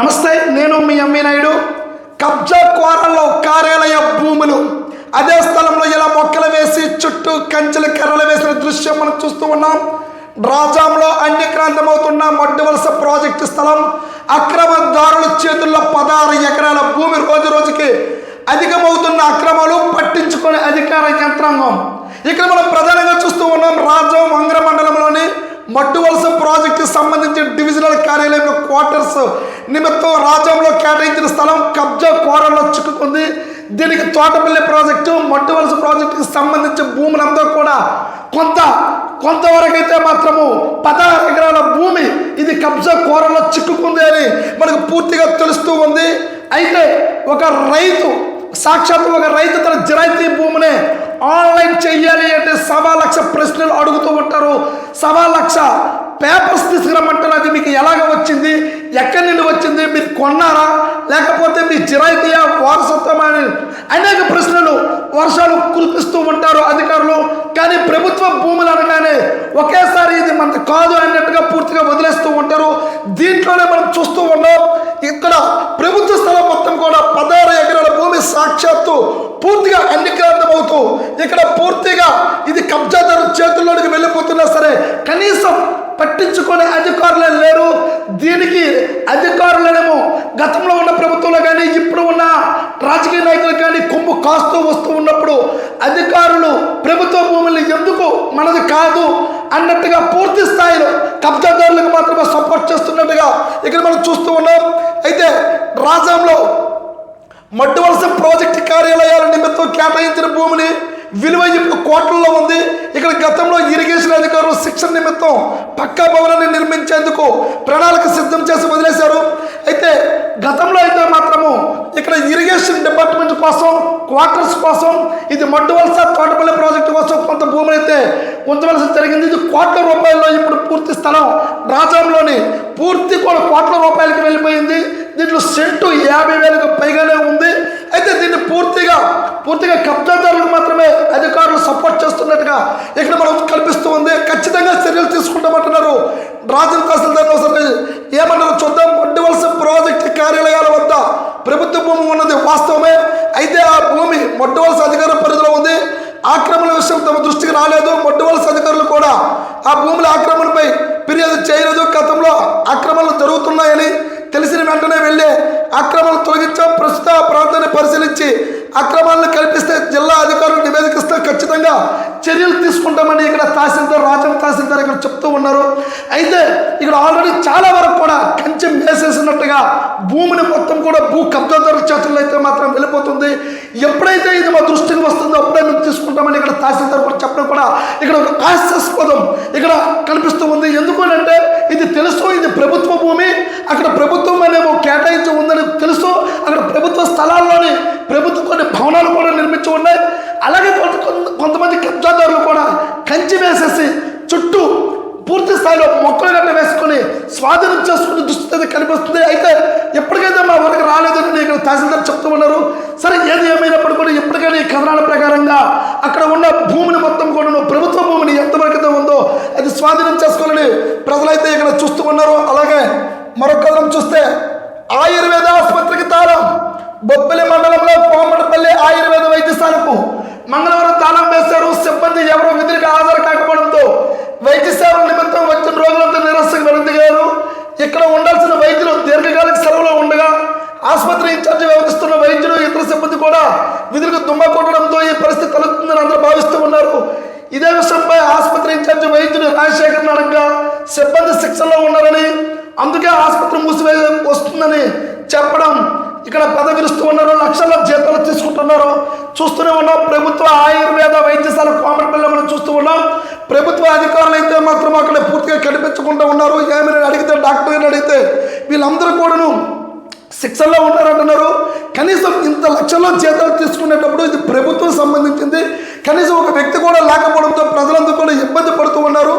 నమస్తే నేను మీ అమ్మీ నాయుడు. కబ్జా కోరల్లో కార్యాలయ భూములు. అదే స్థలంలో ఇలా మొక్కలు వేసి చుట్టూ కంచెలు కర్రలు వేసిన దృశ్యం మనం చూస్తూ ఉన్నాం. రాజాంలో అన్యక్రాంతమవుతున్న వలస ప్రాజెక్టు స్థలం. అక్రమదారుల చేతుల్లో పదహారు ఎకరాల భూమి రోజు రోజుకి అధికమవుతున్న అక్రమాలు పట్టించుకునే అధికార యంత్రాంగం. ఇక్కడ మనం ప్రధానంగా చూస్తూ ఉన్నాం రాజం వంగ్ర మండలంలోని మట్టువలస ప్రాజెక్టు సంబంధించిన డివిజనల్ కార్యాలయంలో నిమిత్తం రాజ్యంలో కేటాయించిన స్థలం కబ్జా కోరల్లో చిక్కుకుంది. దీనికి తోటపల్లి ప్రాజెక్టు మట్టువలస ప్రాజెక్టుకి సంబంధించిన భూములంతా కూడా కొంత కొంతవరకు అయితే మాత్రము పదహారు ఎకరాల భూమి ఇది కబ్జా కోరల్లో చిక్కుకుంది అని మనకు పూర్తిగా తెలుస్తూ ఉంది. అయితే ఒక రైతు సాక్షాత్ ఒక రైతు తన జిరాయితీ భూమిని ఆన్లైన్ చేయాలి అంటే సవా లక్ష ప్రశ్నలు అడుగుతూ ఉంటారు. సవా లక్ష పేపర్స్ తీసుకురమ్మంటారు. అది మీకు ఎలాగ వచ్చింది? ఎక్కడి నుండి వచ్చింది? మీరు కొన్నారా? లేకపోతే మీ జిరాయితీయా వారసత్వమా అని అనేక ప్రశ్నలు వర్షాలు కురిపిస్తూ ఉంటారు అధికారులు. కానీ ప్రభుత్వ భూములు అనగానే ఒకేసారి ఇది మనది కాదు అన్నట్టుగా పూర్తిగా వదిలేస్తూ ఉంటారు. దీంట్లోనే మనం చూస్తూ ఉన్నాం ఇక్కడ ప్రభుత్వ స్థలం మొత్తం కూడా పదహారు ఎకరాల సాక్షాత్తు పూర్తిగా అన్నిక్రాంతమవుతూ ఇక్కడ పూర్తిగా ఇది కబ్జాదారు చేతుల్లోనికి వెళ్ళిపోతున్నా సరే కనీసం పట్టించుకునే అధికారులే లేరు. దీనికి అధికారులనేమో గతంలో ఉన్న ప్రభుత్వంలో కానీ ఇప్పుడు ఉన్న రాజకీయ నాయకులు కానీ కొమ్ము కాస్తూ వస్తూ ఉన్నప్పుడు అధికారులు ప్రభుత్వ భూముల్ని ఎందుకు మనది కాదు అన్నట్టుగా పూర్తి స్థాయిలో కబ్జాదారులకు మాత్రమే సపోర్ట్ చేస్తున్నట్టుగా ఇక్కడ మనం చూస్తూ ఉన్నాం. అయితే రాజంలో మడ్డు వలస ప్రాజెక్టు కార్యాలయాల నిమిత్తం కేటాయించిన భూమిని విలువ ఇప్పుడు కోట్లలో ఉంది. ఇక్కడ గతంలో ఇరిగేషన్ అధికారులు శిక్షణ నిమిత్తం పక్కా భవనాన్ని నిర్మించేందుకు ప్రణాళిక సిద్ధం చేసి వదిలేశారు. అయితే గతంలో అయితే మాత్రము ఇక్కడ ఇరిగేషన్ డిపార్ట్మెంట్ కోసం క్వార్టర్స్ కోసం ఇది మడ్డు వలస తోటపల్లి ప్రాజెక్టు కోసం కొంత భూమిని అయితే ఉంచవలసి జరిగింది. ఇది కోట్ల రూపాయలు స్థలం రాజంలోని పూర్తి కూడా కోట్ల రూపాయలకి వెళ్ళిపోయింది. దీంట్లో సెంటు యాభై వేలకు పైగానే ఉంది. అయితే దీన్ని పూర్తిగా పూర్తిగా కబ్జాదారులకు మాత్రమే అధికారులు సపోర్ట్ చేస్తున్నట్టుగా ఇక్కడ మనం కల్పిస్తూ ఉంది. ఖచ్చితంగా చర్యలు తీసుకుంటామంటున్నారు. రాజన్ తహసీల్దార్ ఒకసారి ఏమన్నారో చూద్దాం. వడ్డవలస ప్రాజెక్టు కార్యాలయాల వద్ద ప్రభుత్వ భూమి ఉన్నది వాస్తవమే. అయితే ఆ భూమి మొట్టవలస అధికార పరిధిలో ఉంది. ఆక్రమణ విషయం తమ దృష్టికి రాలేదు. మొట్టవలస అధికారులు కూడా ఆ భూముల ఆక్రమణపై తొలగించాం ప్రస్తుత ఆ ప్రాంతాన్ని పరిశీలించి అక్రమాలను కల్పిస్తే జిల్లా అధికారులు నివేదికిస్తే ఖచ్చితంగా చర్యలు తీసుకుంటామని ఇక్కడ తహసీల్దార్ రాజం తహసీల్దార్ ఇక్కడ చెప్తూ ఉన్నారు. అయితే ఇక్కడ ఆల్రెడీ చాలా వరకు కూడా కంచె మేసేసినట్టుగా భూమిని మొత్తం కూడా భూ కబ్జాదారుల చేతుల్లో అయితే మాత్రం వెళ్ళిపోతుంది. ఎప్పుడైతే ఇది మా దృష్టికి వస్తుందో అప్పుడే మేము తీసుకుంటామని ఇక్కడ తహసీల్దార్ కూడా చెప్పడం కూడా ఇక్కడ ఒక హాస్యాస్పదం ఇక్కడ కనిపిస్తూ ఉంది. ఎందుకు అంటే ఇది తెలుసు ఇది ప్రభుత్వ భూమి అక్కడ ప్రభుత్వం అనేమో కేటాయించి ఉందని తెలుసు అక్కడ ప్రభుత్వ స్థలాల్లోని ప్రభుత్వం కొన్ని భవనాలు కూడా నిర్మించి ఉన్నాయి. అలాగే కొంత కొంత- కొంతమంది కబ్జాదారులు కూడా కంచి వేసేసి చుట్టూ పూర్తి స్థాయిలో మొక్కలు గట్ట వేసుకొని స్వాధీనం చేసుకునే దుస్థితి అయితే కనిపిస్తుంది. అయితే ఎప్పటికైతే మా వరకు రాలేదని ఇక్కడ తహసీల్దార్ చెప్తూ ఉన్నారు సరే ఏది ఏమైనప్పుడు కూడా ఎప్పటికైనా ఈ కథనాల ప్రకారంగా అక్కడ ఉన్న భూమిని మొత్తం కూడా ప్రభుత్వ భూమిని ఎంతవరకు అయితే ఉందో అది స్వాధీనం చేసుకోవాలని ప్రజలైతే ఇక్కడ చూస్తూ ఉన్నారు. అలాగే మరొక కథనం చూస్తే ఆయుర్వేద ఆసుపత్రికి తాళం. బొబ్బిలి మండలంలో కోమటపల్లి ఆయుర్వేద వైద్యశాలకు మంగళవారం తాళం వేశారు. సిబ్బంది ఎవరో విధులకు హాజరు కాకపోవడంతో వైద్య సేవల నిమిత్తం వచ్చిన రోజులంతా నిరసనకు వెనుదిగారు ఇక్కడ ఉండాల్సిన వైద్యులు దీర్ఘకాలిక సెలవులో ఉండగా ఆసుపత్రి ఇన్ఛార్జి వ్యవహరిస్తున్న వైద్యులు ఇతర సిబ్బంది కూడా విధులకు దుమ్మ కొట్టడంతో ఈ పరిస్థితి తలెత్తుందని అందరూ భావిస్తూ ఉన్నారు. ఇదే విషయంపై ఆసుపత్రి ఇన్ఛార్జి వైద్యుడు రాజశేఖర్ అడగగా సిబ్బంది శిక్షణలో ఉన్నారని అందుకే ఆసుపత్రి మూసివే వస్తుందని చెప్పడం ఇక్కడ పదవిరుస్తూ ఉన్నారు లక్షల జీతాలు తీసుకుంటున్నారు చూస్తూనే ఉన్నాం. ప్రభుత్వ ఆయుర్వేద వైద్యశాల కోమరపల్లి మనం చూస్తూ ఉన్నాం. ప్రభుత్వ అధికారులు అయితే మాత్రం అక్కడ పూర్తిగా కనిపించకుండా ఉన్నారు. ఏమైనా అడిగితే డాక్టర్ అడిగితే వీళ్ళందరూ కూడాను శిక్షల్లో ఉంటారంటున్నారు కనీసం ఇంత లక్షల్లో జీతాలు తీసుకునేటప్పుడు ఇది ప్రభుత్వం సంబంధించింది. కనీసం ఒక వ్యక్తి కూడా లేకపోవడంతో ప్రజలందరూ కూడా ఇబ్బంది పడుతూ ఉన్నారు.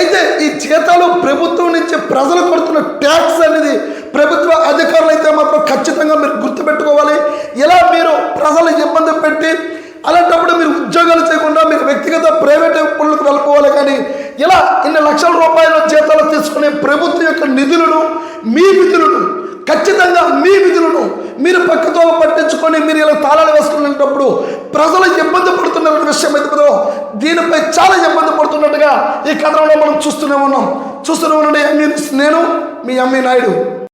అయితే ఈ జీతాలు ప్రభుత్వం నుంచి ప్రజలు కొడుతున్న ట్యాక్స్ అనేది ప్రభుత్వ అధికారులు అయితే మాత్రం ఖచ్చితంగా మీరు గుర్తుపెట్టుకోవాలి ఇలా మీరు ప్రజలు ఇబ్బంది పెట్టి అలాంటప్పుడు మీరు ఉద్యోగాలు చేయకుండా మీరు వ్యక్తిగత ప్రైవేట్ పనులకు వెళ్ళిపోవాలి కానీ ఇలా ఇన్ని లక్షల రూపాయల జీతాలు తీసుకునే ప్రభుత్వం యొక్క నిధులను మీ విధులను ఖచ్చితంగా మీ విధులను మీరు పక్కతో పట్టించుకొని మీరు ఇలా తాళాలు వేసుకునేటప్పుడు ప్రజలు ఇబ్బంది పడుతున్న విషయం ఎందుకు దీనిపై చాలా ఇబ్బంది పడుతున్నట్టుగా ఈ కథనంలో మనం చూస్తూనే ఉన్నాం. చూస్తూనే ఉండండి నేను మీ ఎంఈ నాయుడు.